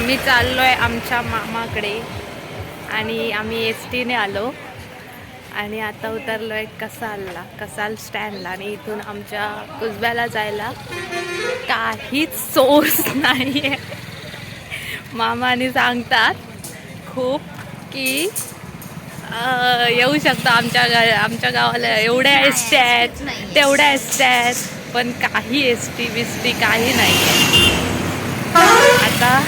आम्ही चाललो आहे आमच्या मामाकडे आणि आम्ही एस टीने आलो. आणि आता उतरलो आहे कसालला कसाल स्टँडला आणि इथून आमच्या कुसब्याला जायला काहीच सोर्स नाही आहे मामाने सांगतात खूप की येऊ शकतो आमच्या गा आमच्या गावाला एवढ्या एस टी आहेत तेवढ्या एस टी आहेत पण काही एस टी बिस टी काही नाही आहे आता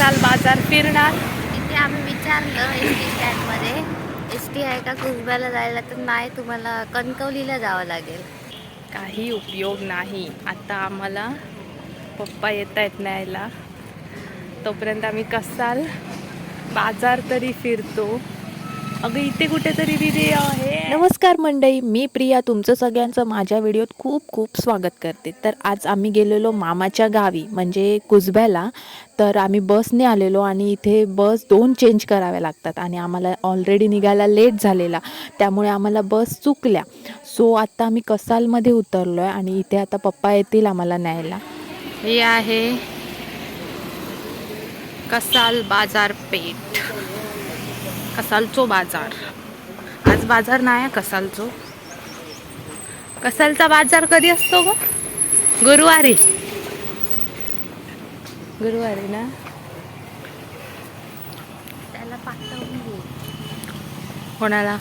कसाल बाजार फिरणार. इथे आम्ही विचारलं एस टी स्टँडमध्ये एस टी आहे का कुसब्याला जायला? तर नाही तुम्हाला कणकवलीला जावं लागेल. काही उपयोग नाही. आता आम्हाला पप्पा येत आहेत न्यायला. तोपर्यंत आम्ही कसाल बाजार तरी फिरतो. अगं इथे कुठेतरी दिदी आहे. नमस्कार मंडळी मी प्रिया. तुमचं सगळ्यांचं माझ्या व्हिडिओत खूप खूप स्वागत करते. तर आज आम्ही गेलेलो मामाच्या गावी म्हणजे कुसब्याला तर आम्ही बसने आलेलो आणि इथे बस दोन चेंज कराव्या लागतात आणि आम्हाला ऑलरेडी निघायला लेट झालेला. त्यामुळे आम्हाला बस चुकल्या. सो आता आम्ही कसालमध्ये उतरलो आहे आणि इथे आता पप्पा येतील आम्हाला न्यायला. हे आहे कसाल बाजारपेठ. कसालचो बाजार. आज बाजार नाही आहे कसालचो. कसालचा बाजार कधी असतो ग? गुरुवारी. गुरुवारी ना? त्याला पाठवून कोणाला?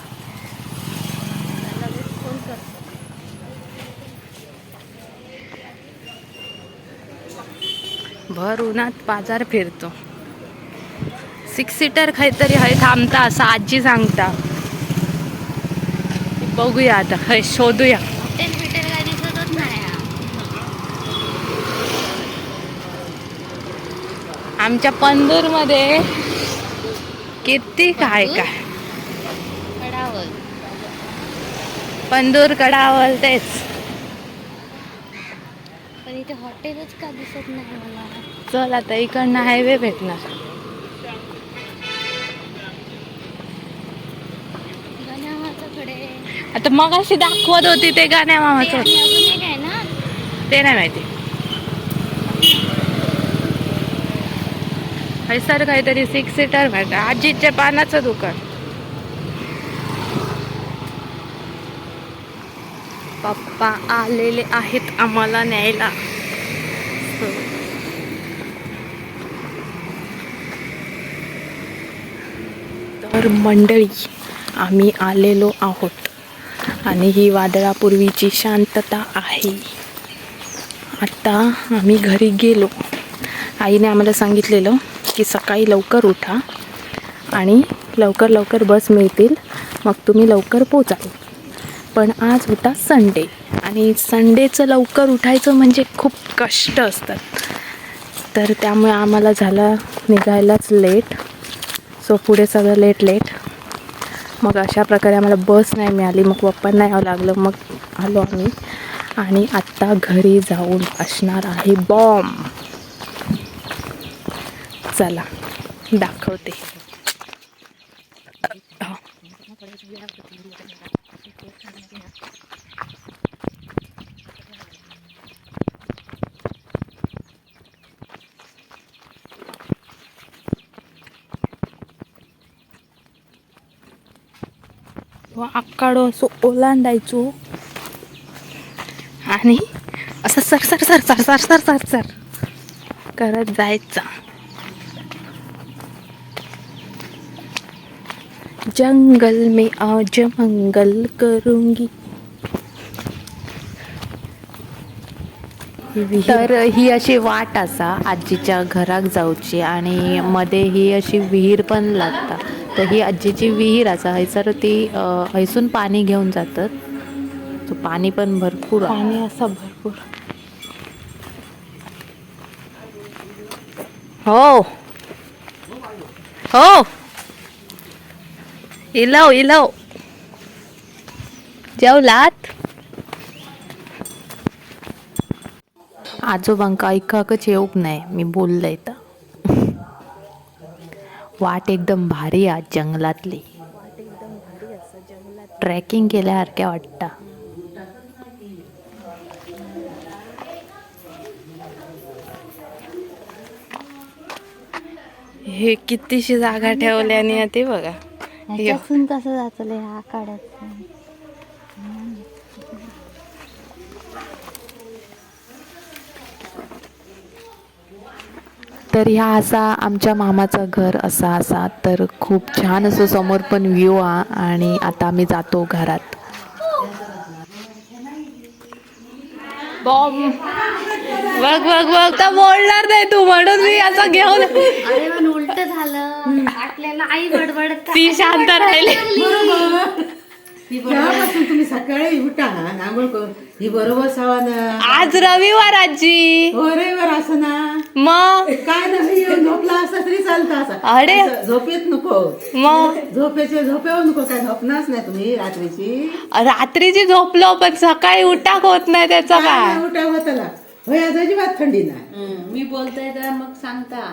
भर उन्हात बाजार फिरतो. सिक्स सीटर काहीतरी हय थांबता असं आजी सांगता. बघूया आता हय शोधूया. आमच्या पंदूरमध्ये किती काय काय? पंदूर कडावल तेच. पण इथे हॉटेलच का दिसत नाही मला? चल आता इकडनं हायवे भेटणार. आता मग अशी दाखवत होती ते गाण्या मामाचं. ते नाही माहिती. सर काहीतरी सिक्स सीटर माहिती आजीच्या पानाचं दुकान. पप्पा आलेले आहेत आम्हाला न्यायला. तर मंडळी आम्ही आलेलो आहोत. आणि ही वादळापूर्वीची शांतता आहे. आत्ता आम्ही घरी गेलो. आईने आम्हाला सांगितलेलं की सकाळी लवकर उठा आणि लवकर लवकर बस मिळतील. मग तुम्ही लवकर पोचाल पण आज होता संडे आणि संडेचं लवकर उठायचं म्हणजे खूप कष्ट असतात. तर त्यामुळे आम्हाला झाला निघायलाच लेट सो पुढे सगळं लेट लेट मग अशा प्रकारे आम्हाला बस नाही मिळाली. मग पप्पांना यावं लागलं. मग आलो आम्ही. आणि आत्ता घरी जाऊन असणार आहे बॉम्ब. चला दाखवते. हा. व आकाडो असो ओलांडायचो. आणि असं sir sir sir sir sir sir sir sir करत जायचा. जंगल में आज मंगल करूंगी. तर ही अशी वाट असा आजीच्या घराक जाऊची आणि मध्ये ही अशी विहीर पण लागता. तर ही आजीची विहीर असा हयसर ती अ, हयसून पाणी घेऊन जातात. तो पाणी पण भरपूर पाणी असा भरपूर. हो. हो. इलव इलव. जेवलात? आजोबांका ऐकाकच येऊक नाही. मी बोललंय तर वाट एकदम भारी आज जंगलातली. ट्रेकिंग केल्यासारख्या वाटता. हे कितीशी जागा ठेवल्याने ते बघा. हे ह्याच्यातून कसं जातलं ह्या आखाड्यात तर ह्या असा आमच्या मामाचं घर असा असा. तर खूप छान असं समोर पण व्ह्यू हा आणि आता आम्ही जातो घरात. बॉम्ब. बघ बघ बघ तर बोलणार नाही तू म्हणून मी असं घेऊन. अरे पण उलट झालं. आपल्याला आई बडबडत ती शांत राहिली. तेव्हापासून तुम्ही सकाळी उठा करून. ही बरोबर सवा ना आज रविवार आजी. हो रविवार असं ना. मग? काय नाही येऊन झोपला असता तरी चालतं असं. अरे. असं झोपेत नको. मग? झोपेचे झोपेवर नको काय झोपणारच नाही तुम्ही रात्रीची. रात्रीची झोपलो पण सकाळी उठाक होत नाही त्याचं काय काय? उठा होताला होय आज अजिबात थंडी नाही. मी बोलतोय तर मग सांगता.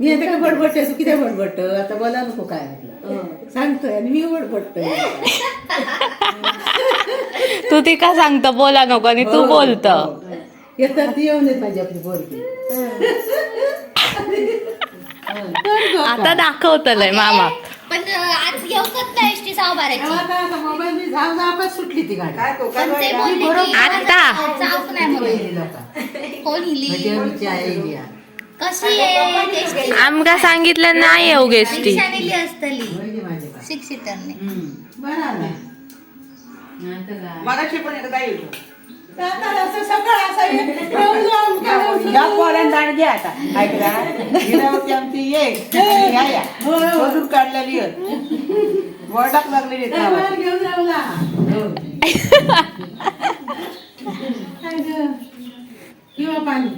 मी आता काय बडबडते तू किती बडबडत आता बोला नको काय म्हटलं. सांगतोय आणि मी बडबडतोय तू ती का सांगत? बोला नको आणि तू बोलत. येतात ती येऊन येत माझी आपली पोरगी. आता दाखवतलंय मामा. पण आज येऊकच नाही एसटी सहा बाराची मोबाईल मी सुटली ती गाडी. की आता? कोण हिली? कशी आहे आमका सांगितलं नाही येऊ गेस्टी रिक्षा नेली असतली. सिक्स सीटरने बरं आला. मगाशी पण एकदा येतो आता असं सकाळ असा येऊन जाऊन काय होतं? या पोळ्यान दांडगी आता ऐकला हिरावती आमची ये आणि या या मधून काढलेली आहे. वरडाक लागलेली गावात. राहिला. हो. किंवा पाणी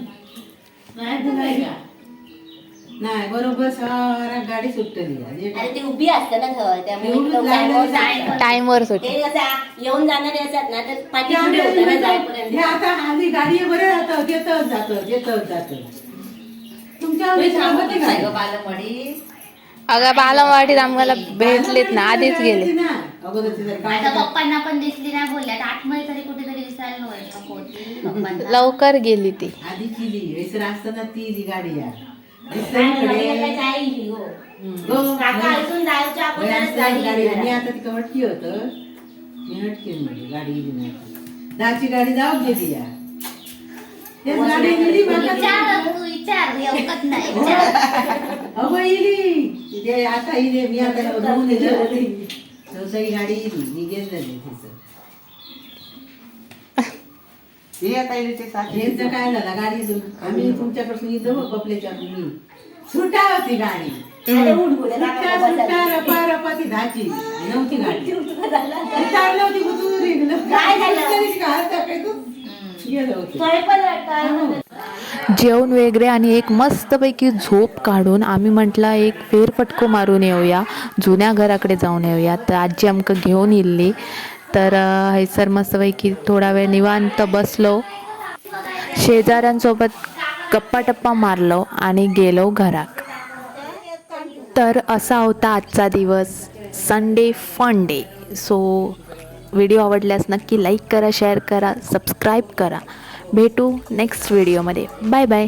नाही बरोबर सारा गाडी सुटली. अरे ती उभी असते ना एवढीच सुट ते कसं येऊन जाणारे असतात ना तर पाठी पुढे होतं ना हे आता हल्ली गाडी बरं जातं देतच जातं देतच जातं. तुमच्या गाडी. अगं बालवाडीत आम्हाला भेटलेत ना आधीच गेले. ना अगोदर ती जर आता गाडी- पप्पांना पण दिसली नाही बोलल्या आता आतमध्ये तरी कुठेतरी दिसायला नको होती पप्पांना. लवकर गेली ती. आधी केली वेसर असताना ती जी गाडी या ही, हो. गाडी गेली मी. आता तिकडे हटकी होत. मी हटकी म्हणजे गाडी गेली नाही दहाची गाडी जाऊ गेली या. तेच गाडी गेली बघा. विचार तू विचार. येऊकच नाही विचार. अगं इली. तिथे आता इले मी आता धुवून दिलं सगळी गाडी इली मी गेलं नाही तिचं हे आता ते काय झालं गाडी आम्ही तुमच्यापासून इथं बघ बपल्याच्या मी सुटा होती गाडी. रपा रपा ती धाची नव्हती गाडी चाललं होती कुठून काय झालं? गेलं होतं थोडे पण वाटतं. जेवण वगैरे आणि एक मस्तपैकी झोप काढून आम्ही म्हटला एक फेरफटको मारून येऊया जुन्या घराकडे जाऊन येऊया. तर आजी आमकं घेऊन येल्ली तर हैसर मस्तपैकी थोडा वेळ निवांत बसलो. शेजाऱ्यांसोबत गप्पा टप्पा मारलो आणि गेलो घरात तर असा होता आजचा दिवस. Sunday fun day so video आवडल्यास नक्की लाईक करा शेअर करा सबस्क्राईब करा. भेटू नेक्स्ट व्हिडिओमध्ये बाय बाय